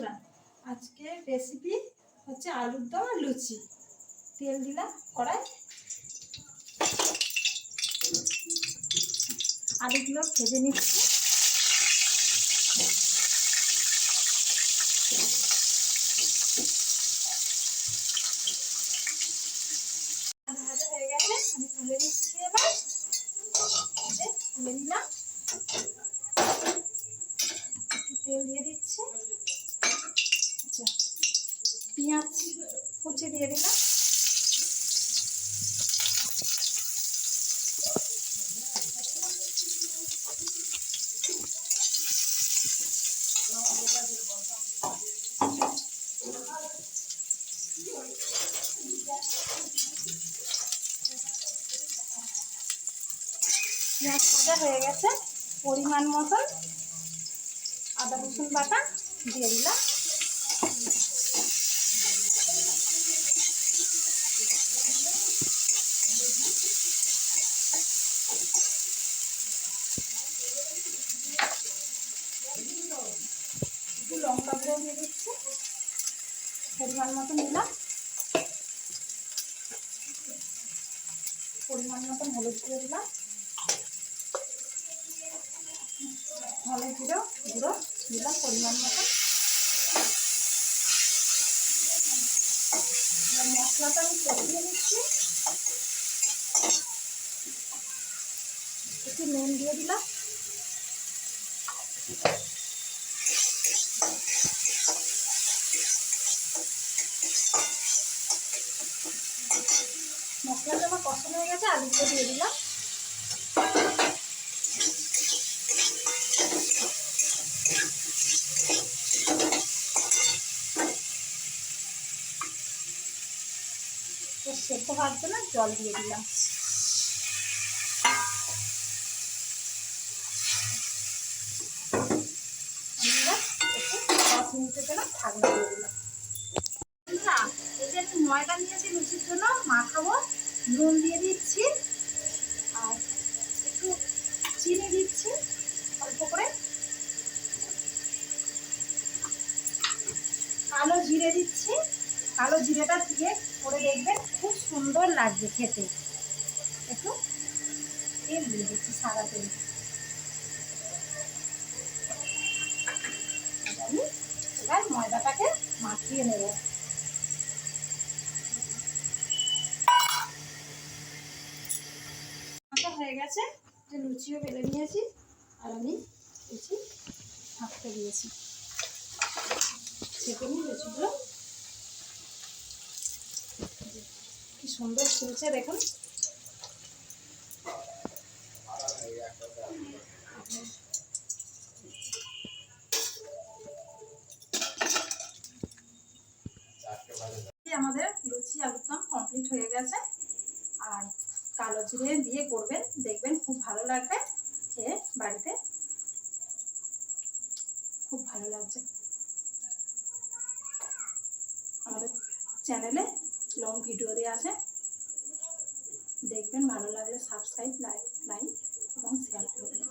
বন্ধুরা, আজকে রেসিপি হচ্ছে আলুর দম আর লুচি। তেল দিলাম কড়াই। আলুগুলো ভেজে নিচ্ছি। গেছে, আমি তুলে নিচ্ছি এবার। তুলে তেল দিয়ে দিচ্ছি। পেঁয়াজ কুচি দিয়ে দিলাম। পেঁয়াজ হয়ে গেছে। পরিমাণ মতন আদা রসুন বাটা দিয়ে দিলাম একটু লঙ্কা গুঁড়ো দিয়ে দিচ্ছি। পরিমাণ মতো নিলাম। পরিমাণ মতো হলুদ দিয়ে দিলাম। হলুদ গুঁড়ো গুঁড়ো দিলাম পরিমাণ মতো। মশলাটা আমি কষিয়ে নিচ্ছি। একটু নুন দিয়ে দিলাম। মশলাটা আমার কষানো হয়ে গেছে, আলুগুলো দিয়ে দিলাম। সেদ্ধ হওয়ার জন্য জল দিয়ে দিলাম। মিনিটের জন্য ঢাকনা দিয়ে দিলাম। ময়দা নিয়েছি লুচির জন্য, মাখাবো, নুন দিয়ে দিচ্ছি, আর একটু চিনি দিচ্ছি, অল্প করে। কালো জিরে দিচ্ছি, কালো জিরেটা দিয়ে করে দেখবেন খুব সুন্দর লাগবে খেতে। একটু তেল দিয়ে দিচ্ছি সাদা তেল। আমি এবার ময়দাটাকে মাখিয়ে নেব। হয়ে গেছে। যে লুচিও বেলে নিয়েছি, আর আমি লুচি থাকতে দিয়েছি। নিই লুচিগুলো কি সুন্দর ফুলছে দেখুন। আমাদের লুচি আলুর দম কমপ্লিট হয়ে গেছে। আর কালো জিরে দিয়ে করবেন। দেখবেন খুব ভালো লাগবে খেয়ে বাড়িতে। খুব ভালো লাগছে। আমাদের চ্যানেলে লং ভিডিও দিয়ে আছে। দেখবেন ভালো লাগলে সাবস্ক্রাইব লাইক লাইক এবং শেয়ার করে দেবেন।